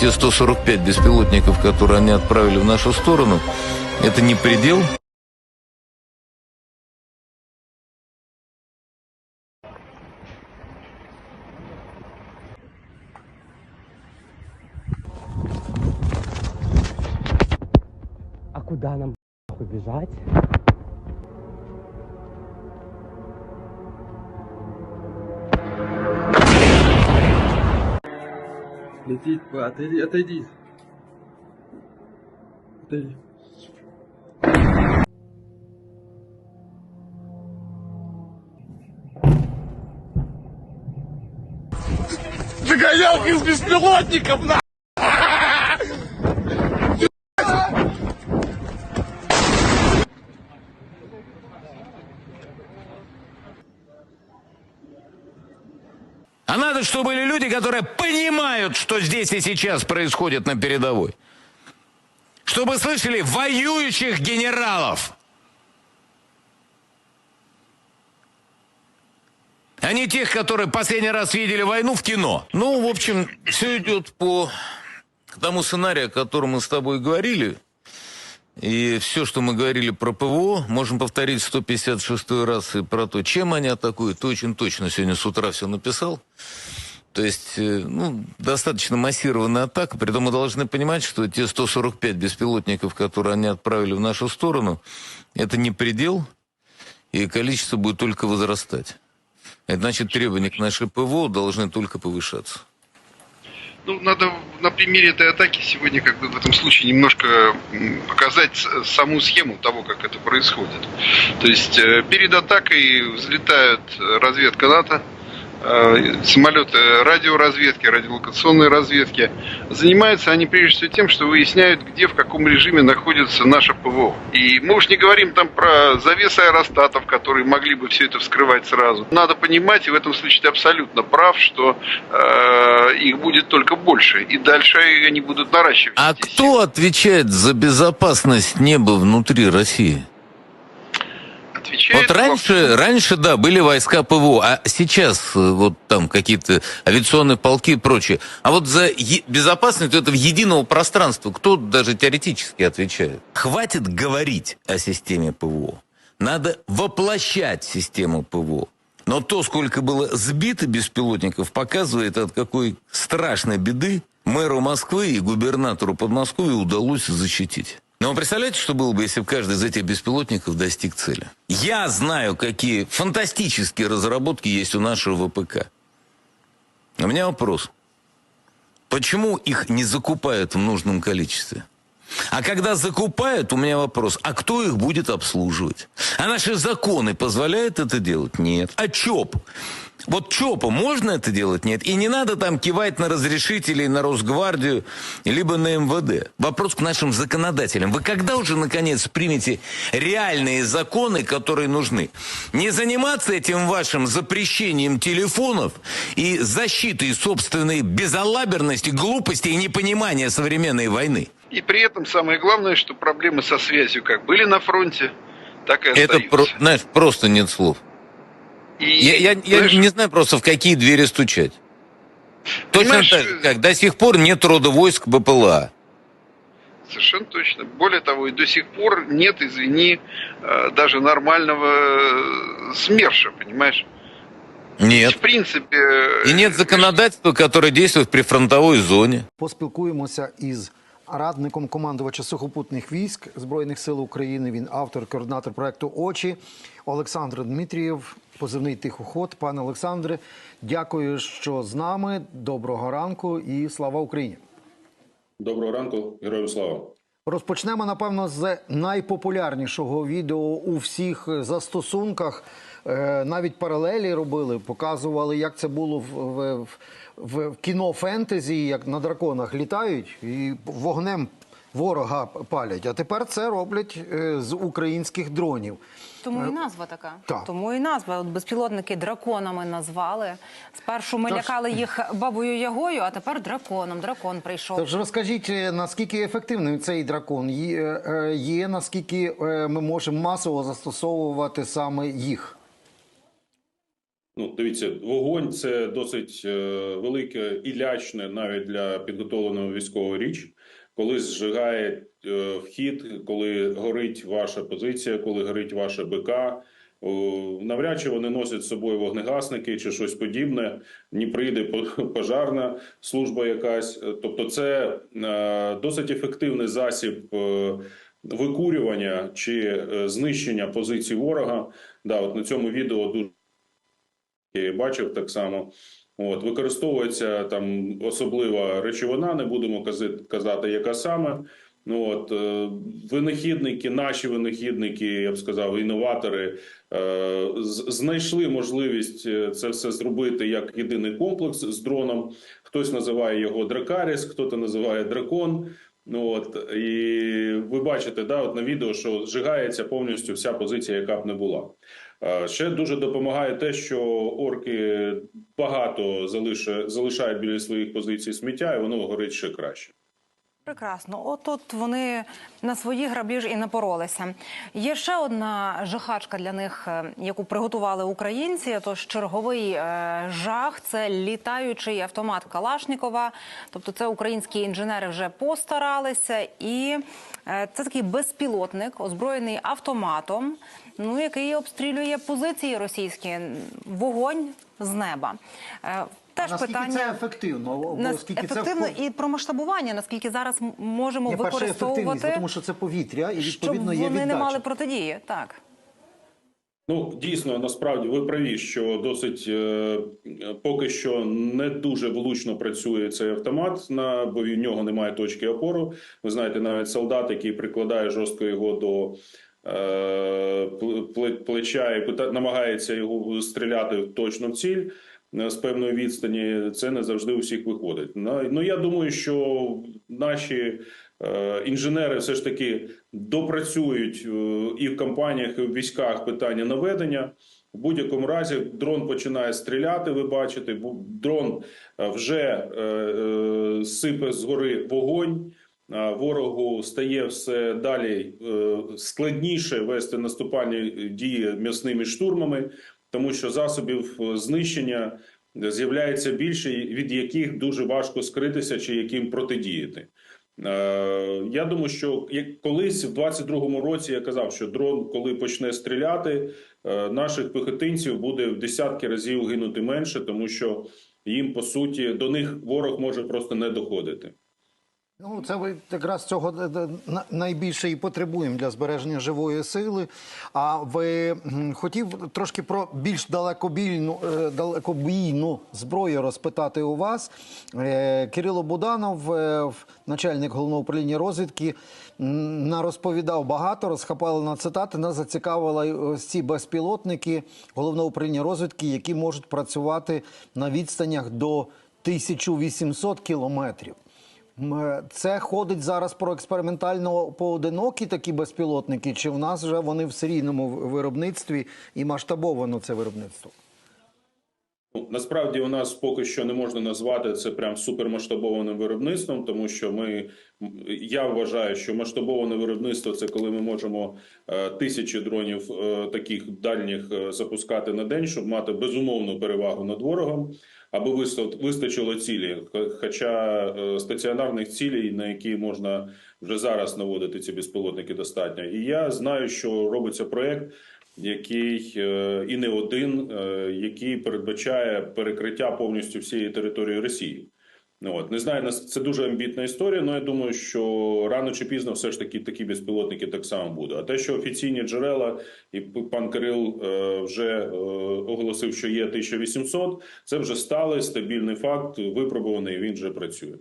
Те 145 беспилотников, которые они отправили в нашу сторону, это не предел. А куда нам побежать? Летит, отойди, отойди. Отойди. Загонялка из беспилотников, на! А надо, чтобы были люди, которые понимают, что здесь и сейчас происходит на передовой. Чтобы слышали воюющих генералов. А не тех, которые последний раз видели войну в кино. Ну, в общем, все идет по тому сценарию, о котором мы с тобой говорили. И все, что мы говорили про ПВО, можем повторить 156 раз и про то, чем они атакуют. Ты очень точно сегодня с утра все написал. То есть, э, ну, достаточно массированная атака. При этом мы должны понимать, что те 145 беспилотников, которые они отправили в нашу сторону, это не предел, и количество будет только возрастать. Это значит, требования к нашей ПВО должны только повышаться. Ну, надо на примере этой атаки сегодня как бы в этом случае немножко показать саму схему того, как это происходит. То есть э, перед атакой взлетают э, разведка НАТО, самолеты радиоразведки, радиолокационной разведки. Занимаются они прежде всего тем, что выясняют, где, в каком режиме находится наша ПВО. И мы уж не говорим там про завесы аэростатов, которые могли бы все это вскрывать сразу. Надо понимать, и в этом случае ты абсолютно прав, что э, их будет только больше, и дальше они будут наращивать. А кто отвечает за безопасность неба внутри России? Отвечает Вот раньше, раньше, да, были войска ПВО, а сейчас э, вот там какие-то авиационные полки и прочее. А вот за е- безопасность этого единого пространства кто даже теоретически отвечает? Хватит говорить о системе ПВО. Надо воплощать систему ПВО. Но то, сколько было сбито беспилотников, показывает, от какой страшной беды мэру Москвы и губернатору Подмосковья удалось защитить. Но вы представляете, что было бы, если бы каждый из этих беспилотников достиг цели? Я знаю, какие фантастические разработки есть у нашего ВПК. У меня вопрос. Почему их не закупают в нужном количестве? А когда закупают, у меня вопрос, а кто их будет обслуживать? А наши законы позволяют это делать? Нет. А ЧОП? Вот ЧОПу можно это делать? Нет. И не надо там кивать на разрешителей, на Росгвардию, либо на МВД. Вопрос к нашим законодателям. Вы когда уже, наконец, примете реальные законы, которые нужны? Не заниматься этим вашим запрещением телефонов и защитой собственной безалаберности, глупости и непонимания современной войны. И при этом самое главное, что проблемы со связью как были на фронте, так и Это, остаются. про- знаешь, просто нет слов. И, Я, я- я знаешь, не знаю просто, в какие двери стучать. Точно Понимаешь, так же, как до сих пор нет рода войск БПЛА. Совершенно точно. Более того, и до сих пор нет, извини, э, даже нормального э, СМЕРШа, понимаешь? Нет. В принципе... э, И нет законодательства, которое действует при фронтовой зоне. Поспілкуємося із радником командувача сухопутних військ Збройних сил України. Він автор, координатор проекту Очі Олександр Дмитрієв, позивний тихоход. Пане Олександре, дякую, що з нами. Доброго ранку і слава Україні. Доброго ранку, героям слава. Розпочнемо, напевно, з найпопулярнішого відео у всіх застосунках. Е, Навіть паралелі робили, показували, як це було в, в, в, в кіно фентезі, як на драконах літають і вогнем ворога палять. А тепер це роблять е, з українських дронів. Тому і назва така. Так. Тому і назва. От безпілотники драконами назвали. Спершу ми Тож- лякали їх бабою Ягою, а тепер драконом. Дракон прийшов. Тож розкажіть, е, наскільки ефективним цей дракон є, е, наскільки е, ми можемо масово застосовувати саме їх? Ну, дивіться, вогонь це досить е, велике і лячне навіть для підготовленого військового річ, коли зжигає е, вхід, коли горить ваша позиція, коли горить ваше БК. Навряд чи вони носять з собою вогнегасники чи щось подібне. Ні прийде по- пожарна служба якась. Тобто, це е, досить ефективний засіб викурювання чи знищення позицій ворога. Да, от на цьому відео дуже я бачив так само. От використовується там особлива речовина, не будемо казати, яка саме. Ну от е, винахідники, наші винахідники, я б сказав, інноватори е, знайшли можливість е, це все зробити як єдиний комплекс з дроном. Хтось називає його Дракаріс, хтось називає дракон. Ну от і ви бачите, да, от на відео, що зжигається повністю вся позиція, яка б не була. Ще дуже допомагає те, що орки багато залишають біля своїх позицій сміття, і воно горить ще краще. Прекрасно. От от вони на свої граблі ж і напоролися. Є ще одна жахачка для них, е, яку приготували українці. Тож черговий е, жах це літаючий автомат Калашнікова. Тобто, це українські інженери вже постаралися, і е, це такий безпілотник, озброєний автоматом, ну який обстрілює позиції російські. Вогонь з неба. Теж Наскільки питання це ефективно? Бо оскільки це ефективно і про масштабування, наскільки зараз можемо Ні, використовувати, бо тому що це повітря, і відповідно є вони не мали протидії. Так. Ну дійсно, насправді ви праві, що досить е, поки що не дуже влучно працює цей автомат, на бо від нього немає точки опору. Ви знаєте, навіть солдат, який прикладає жорстко його до е, пле- пле- плеча і намагається його стріляти точно в ціль. Е, З певної відстані це не завжди у всіх виходить. Ну, я думаю, що наші е, інженери все ж таки допрацюють е, і в компаніях, і в військах питання наведення. В будь-якому разі дрон починає стріляти. Ви бачите, дрон вже сипе згори вогонь. Ворогу стає все далі складніше вести наступальні дії м'ясними штурмами, тому що засобів е, знищення з'являється більше, від яких дуже важко скритися чи яким протидіяти. Е, Я думаю, що як колись в 22-му році я казав, що дрон, коли почне стріляти, е, наших пехотинців буде в десятки разів гинути менше, тому що їм по суті до них ворог може просто не доходити. Ну, це ви якраз цього д- на- найбільше і потребуємо для збереження живої сили. А ви хотів трошки про більш далекобійну, е, далекобійну зброю розпитати у вас. Е, Кирило Буданов, е, начальник головного управління розвідки, м, нарозповідав багато, розхапали на цитати. Нас зацікавили ось ці безпілотники головного управління розвідки, які можуть працювати на відстанях до 1800 кілометрів. Е, Це ходить зараз про експериментально поодинокі такі безпілотники, чи в нас вже вони в серійному виробництві і масштабовано це виробництво? Ну, Насправді у нас поки що не можна назвати це прям супермасштабованим виробництвом, тому що ми я вважаю, що масштабоване виробництво це коли ми можемо е, тисячі дронів е, таких дальніх запускати на день, щоб мати безумовну перевагу над ворогом, аби виста- вистачило цілі. Хоча е, стаціонарних цілей, на які можна вже зараз наводити ці безпілотники, достатньо. І я знаю, що робиться проект який е, і не один, е, який передбачає перекриття повністю всієї території Росії. Ну от не знаю, це дуже амбітна історія. але я думаю, що рано чи пізно все ж таки такі безпілотники так само будуть. А те, що офіційні джерела, і пан Кирил е, вже е, оголосив, що є 1800, це вже сталий стабільний факт, випробуваний. Він вже працює.